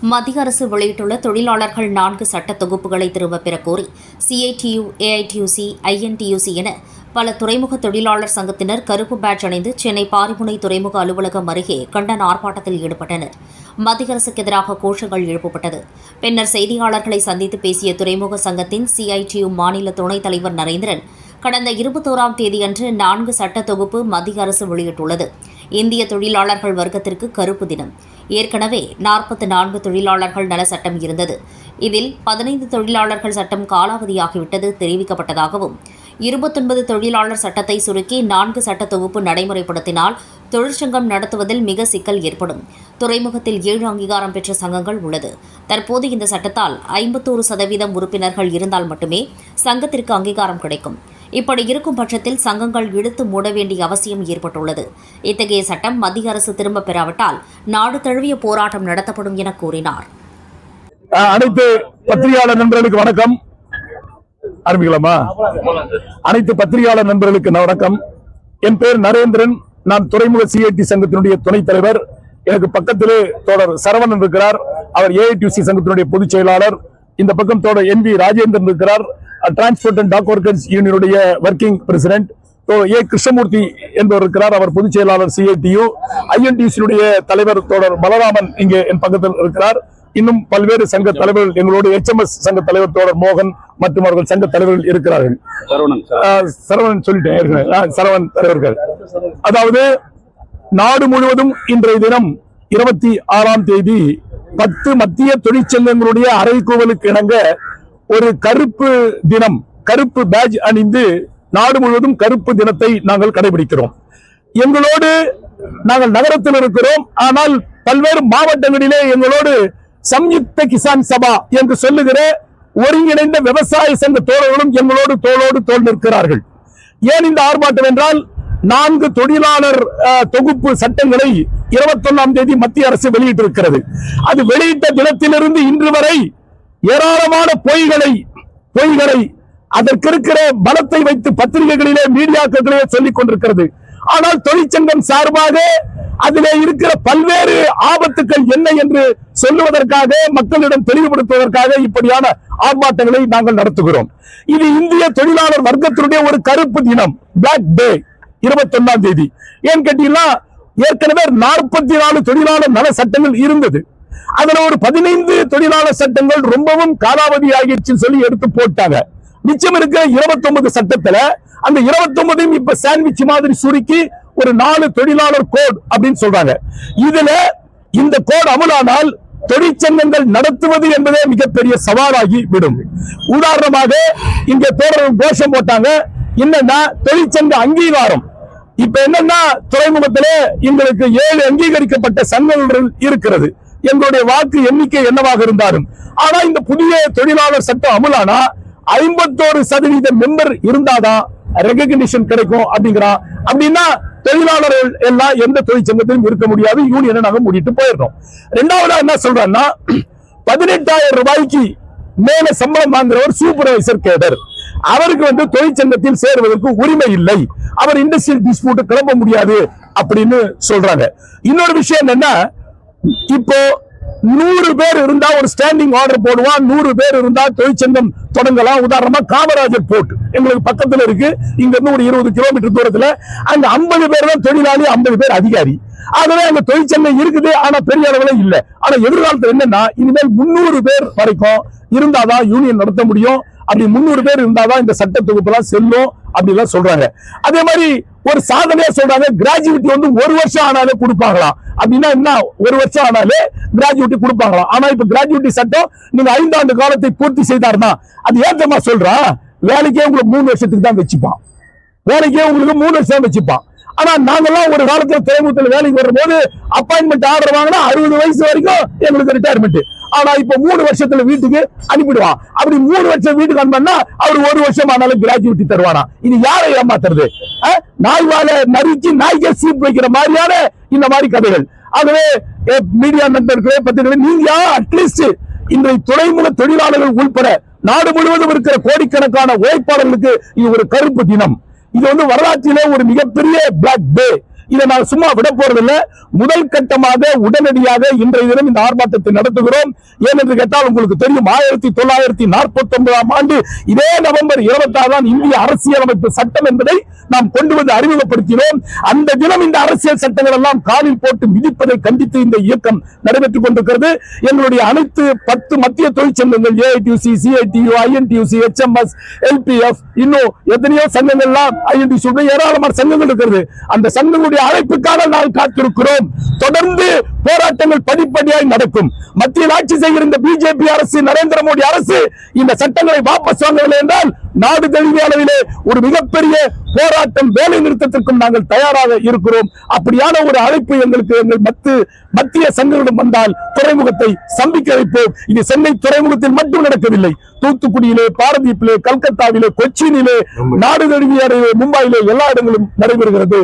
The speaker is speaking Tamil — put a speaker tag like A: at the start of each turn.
A: மத்திய அரசு வெளியிட்டுள்ள தொழிலாளர்கள் நான்கு சட்ட தொகுப்புகளை திரும்பப் பெற கோரி சிஐடியு ஏஐடியுசி ஐஎன்டியுசி என பல துறைமுக தொழிலாளர் சங்கத்தினர் கருப்பு பேட்ச் அணிந்து சென்னை பாரிமுனை துறைமுக அலுவலகம் அருகே கண்டன ஆர்ப்பாட்டத்தில் ஈடுபட்டனர். மத்திய அரசுக்கு எதிராக கோஷங்கள் எழுப்பப்பட்டது. பின்னர் செய்தியாளர்களை சந்தித்து பேசிய துறைமுக சங்கத்தின் சிஐடியு மாநில துணைத் தலைவர் நரேந்திரன் கடந்த இருபத்தோராம் தேதியன்று நான்கு சட்ட தொகுப்பு மத்திய அரசு வெளியிட்டுள்ளது. இந்திய தொழிலாளர்கள் வர்க்கத்திற்கு கருப்பு தினம். ஏற்கனவே நாற்பத்தி நான்கு தொழிலாளர்கள் நல சட்டம் இருந்தது. இதில் பதினைந்து தொழிலாளர்கள் சட்டம் காலாவதியாகிவிட்டது தெரிவிக்கப்பட்டதாகவும் இருபத்தொன்பது தொழிலாளர் சட்டத்தை சுருக்கி நான்கு சட்ட தொகுப்பு நடைமுறைப்படுத்தினால் தொழிற்சங்கம் நடத்துவதில் மிக சிக்கல் ஏற்படும். துறைமுகத்தில் ஏழு அங்கீகாரம் பெற்ற சங்கங்கள் உள்ளது. தற்போது இந்த சட்டத்தால் ஐம்பத்தோரு சதவீதம் உறுப்பினர்கள் இருந்தால் மட்டுமே சங்கத்திற்கு அங்கீகாரம் கிடைக்கும். இப்படி இருக்கும் பட்சத்தில் சங்கங்கள் இழுத்து மூட வேண்டிய அவசியம் ஏற்பட்டுள்ளது. இத்தகைய சட்டம் மத்திய அரசு திரும்பப் பெறாவிட்டால் நாடு தழுவிய போராட்டம் நடத்தப்படும் என கூறினார்.
B: அனைத்து பத்திரிகையாளர் நண்பர்களுக்கு வணக்கம். ஆரம்பிக்கலாமா? அனைத்து பத்திரிகையாளர் நண்பர்களுக்கு வணக்கம். என் பேர் நரேந்திரன். நான் துறைமுக சிஐடி சங்கத்தினுடைய துணைத் தலைவர். எனக்கு பக்கத்திலே தோழர் சரவணன் இருக்கிறார். அவர் ஏஐடிசி சங்கத்தினுடைய பொதுச் செயலாளர். இந்த பக்கம் தோழர் என் வி ராஜேந்திரன் இருக்கிறார். டிரான்ஸ்போர்ட் அண்ட் டாக் ஒர்க்கர்ஸ் யூனியனுடைய ஒர்க்கிங் பிரசிடென்ட் ஏ. கிருஷ்ணமூர்த்தி என்பவர் இருக்கிறார். அவர் பொதுச் செயலாளர் சிஐடியு ஐஎன்டிசியுடைய தலைவர் தோழர் பலராமன் இங்கே என் பக்கத்தில் இருக்கிறார். இன்னும் பல்வேறு சங்க தலைவர்கள் எங்களோட எச்எம்எஸ் சங்க தலைவர் தோழர் மோகன் மற்றும் அவர்கள் சங்க தலைவர்கள் இருக்கிறார்கள்.
C: சரவணன்
B: சொல்லிட்டேன் சரவணன் தலைவர்கள். அதாவது நாடு முழுவதும் இன்றைய தினம் இருபத்தி ஆறாம் தேதி பத்து மத்திய தொழிற்சங்கங்களுடைய அறைகூவலுக்கு இணங்க ஒரு கருப்பு தினம் கருப்பு பேஜ் அணிந்து நாடு முழுவதும் கருப்பு தினத்தை நாங்கள் கடைபிடிக்கிறோம். எங்களோடு நாங்கள் நகரத்தில் இருக்கிறோம். ஆனால் பல்வேறு மாவட்டங்களிலே எங்களோடு சம்யுக்த கிசான் சபா என்று சொல்லுகிற ஒருங்கிணைந்த விவசாய சங்க தோழர்களும் எங்களோடு தோளோடு தோல் நிற்கிறார்கள். ஏன் இந்த ஆர்ப்பாட்டம் என்றால் நான்கு தொழிலாளர் அஹ், தொகுப்பு சட்டங்களை இருபத்தொன்னாம் தேதி மத்திய அரசு வெளியிட்டிருக்கிறது. அது வெளியிட்ட தினத்திலிருந்து இன்று வரை ஏராளமான பொய்களை பொய்களை அதற்கு இருக்கிற பலத்தை வைத்து பத்திரிகைகளிலே மீடியாக்களிலே சொல்லிக் கொண்டிருக்கிறது. ஆனால் தொழிற்சங்கம் சார்பாக அதிலே இருக்கிற பல்வேறு ஆபத்துக்கள் என்ன என்று சொல்லுவதற்காக மக்களிடம் தெளிவுபடுத்துவதற்காக இப்படியான ஆர்ப்பாட்டங்களை நாங்கள் நடத்துகிறோம். இது இந்திய தொழிலாளர் வர்க்கத்தினுடைய ஒரு கருப்பு தினம் பிளாக் டே இருபத்தொன்னாம் தேதி. ஏன் கேட்டீங்கன்னா ஏற்கனவே நாற்பத்தி நாலு தொழிலாளர் நல சட்டங்கள் இருந்தது. அதுல ஒரு பதினைந்து தொழிலாளர் சட்டங்கள் ரொம்பவும் காலாவதி ஆகிடுச்சுன்னு சொல்லி எடுத்து போட்டாங்க. மிச்சம் இருக்கிற 29 சட்டத்துல அந்த 29 இப்ப சாண்ட்விச் மாதிரி சுருக்கி ஒரு நாலு தொழிலாளர் கோட் அப்படின்னு சொல்றாங்க. இதுல இந்த கோட் அமலானால் தொழிற்சங்கங்கள் நடத்துவது என்பதே மிகப்பெரிய சவாலாகி விடும். உதாரணமாக இங்க தோழர்கள் கோஷம் போட்டாங்க. என்னன்னா தொழிற்சங்க அங்கீகாரம். இப்ப என்னன்னா துறைமுகத்திலே எங்களுக்கு ஏழு அங்கீகரிக்கப்பட்ட சங்கங்கள் இருக்கிறது. எங்களுடைய வாக்கு எண்ணிக்கை என்னவாக இருந்தாலும். ஆனா இந்த புதிய தொழிலாளர் சட்டம் அமலானா ஐம்பத்தோரு சதவீத மெம்பர் இருந்தாதான் ரெகக்னிஷன் கிடைக்கும் அப்படிங்கிறான் அப்படின்னா தொழிலாளர்கள் எல்லாம் எந்த தொழிற்சங்கத்திலும் இருக்க முடியாது. யூனியனை நாங்க மூடிட்டு போயிடுறோம். ரெண்டாவதா என்ன சொல்றான்னா பதினெட்டாயிரம் ரூபாய்க்கு மேல சம்பளம் வாங்குறவர் சூப்பர்வைசர் கேடர். அவருக்கு வந்து தொழிற்சங்கத்தில் சேருவதற்கு உரிமை இல்லை. அவர் இண்டஸ்ட்ரியல் டிஸ்பியூட் கிளம்ப முடியாது அப்படின்னு சொல்றாங்க. இன்னொரு விஷயம் என்னன்னா இப்போ நூறு பேர் இருந்தா ஒரு ஸ்டாண்டிங் ஆர்டர் போடுவான் நூறு பேர் இருந்தா தொழிற்சங்கம் தொடங்கலாம். உதாரணமா காமராஜர் போர்ட் எங்களுக்கு பக்கத்துல இருக்கு. இங்க இருந்து ஒரு இருபது கிலோமீட்டர் தூரத்துல அங்க ஐம்பது பேர் தான் தொழிலாளி ஐம்பது பேர் அதிகாரி. ஆகவே அங்க தொழிற்சங்கம் இருக்குது ஆனா பெரிய அளவுல இல்ல. ஆனா எதிர்காலத்துல என்னன்னா இனிமேல் முன்னூறு பேர் வரைக்கும் இருந்தாதான் யூனியன் நடத்த முடியும். அப்படி முன்னூறு பேர் இருந்தாதான் இந்த சட்ட தொகுப்புலாம் செல்லும் அப்படிலாம் சொல்றாங்க. அதே மாதிரி ஒரு சாதனையா சொல்றாங்க கிராஜுவிட்டி வந்து ஒரு வருஷம் ஆனாலே கொடுப்பாங்களாம். அப்படின்னா என்ன? ஒரு வருஷம் ஆனாலே கிராஜுவிட்டி கொடுப்பாங்களாம். ஆனா இப்ப கிராஜுவிட்டி சட்டம் நீங்க ஐந்தாண்டு காலத்தை பூர்த்தி செய்தாருன்னா அது ஏற்றமா சொல்றா? வேலைக்கே உங்களுக்கு மூணு வருஷத்துக்கு தான் வச்சுப்பான். வேலைக்கே உங்களுக்கு மூணு வருஷம் வச்சுப்பான். ஆனா நாங்கெல்லாம் ஒரு காலத்துல துறைமுகத்தில் வேலைக்கு வரும்போது அப்பாயின்மெண்ட் ஆர்டர் வாங்கினா அறுபது வயசு வரைக்கும் எங்களுக்கு ரிட்டையர்மெண்ட் ஆனா இப்ப மூணு வருஷத்துல வீட்டுக்கு அனுப்பிடுவான். அப்படி மூணு வருஷம் வீட்டுக்கு அனுப்பினா அவர் ஒரு வருஷம் ஆனாலும் கிராஜுவிட்டி தருவானா? இது யாரை ஏமாத்துறது? நாய் வாழ மறிச்சு நாய்க்கே சீப் வைக்கிற மாதிரியான இந்த மாதிரி கதைகள். ஆகவே மீடியா நண்பர்களே பத்திரிகை நீங்க அட்லீஸ்ட் இன்றைய துறைமுக தொழிலாளர்கள் உள்பட நாடு முழுவதும் இருக்கிற கோடிக்கணக்கான உழைப்பாளர்களுக்கு இது ஒரு கருப்பு தினம். இது வந்து வரலாற்றிலே ஒரு மிகப்பெரிய பிளாக் டே இதை நான் சும்மா விட போறதில்லை. முதல் கட்டமாக உடனடியாக இன்றைய தினம் இந்த ஆர்ப்பாட்டத்தை நடத்துகிறோம். ஏனென்று கேட்டால் உங்களுக்கு தெரியும் ஆயிரத்தி தொள்ளாயிரத்தி நாற்பத்தி ஒன்பதாம் ஆண்டு இதே நவம்பர் இருபத்தி ஆறாம் இந்திய அரசியலமைப்பு சட்டம் என்பதை நாம் கொண்டு வந்து அறிமுகப்படுத்தினோம். அந்த தினம் இந்த அரசியல் சட்டங்கள் எல்லாம் காலில் போட்டு மிதிப்பதை கண்டித்து இந்த இயக்கம் நடைபெற்றுக் கொண்டிருக்கிறது. எங்களுடைய அனைத்து பத்து மத்திய தொழிற்சங்கங்கள் AITUC CITU INTUC HMS LPF இன்னும் எத்தனையோ சங்கங்கள்லாம் ஐஎன்டியூசி ஏராளமான சங்கங்கள் இருக்கிறது. அந்த சங்கங்களுடைய அழைப்புக்காக நாங்கள் காத்திருக்கிறோம். தொடர்ந்து போராட்டங்கள் படிப்படியாய் நடக்கும். மத்தியில் ஆட்சி செய்கிற பிஜேபி அரசு நரேந்திர மோடி அரசு இந்த சட்டங்களை வாபஸ் வாங்கவில்லை என்றால் நாடு தழுவிய அளவிலே ஒரு மிகப்பெரிய போராட்டம் வேலை நிறுத்தத்திற்கும் நாங்கள் தயாராக இருக்கிறோம். அப்படியான ஒரு அழைப்பு எங்களுக்கு எங்கள் மத்து மத்திய சங்கங்களிடம் வந்தால் துறைமுகத்தை சந்திக்க வைப்போம். இது சென்னை துறைமுகத்தில் மட்டும் நடக்கவில்லை. தூத்துக்குடியிலே பாரதீப்பிலே கல்கத்தாவிலே கொச்சினிலே நாடு தழுவிய மும்பையிலே எல்லா இடங்களும் நடைபெறுகிறது.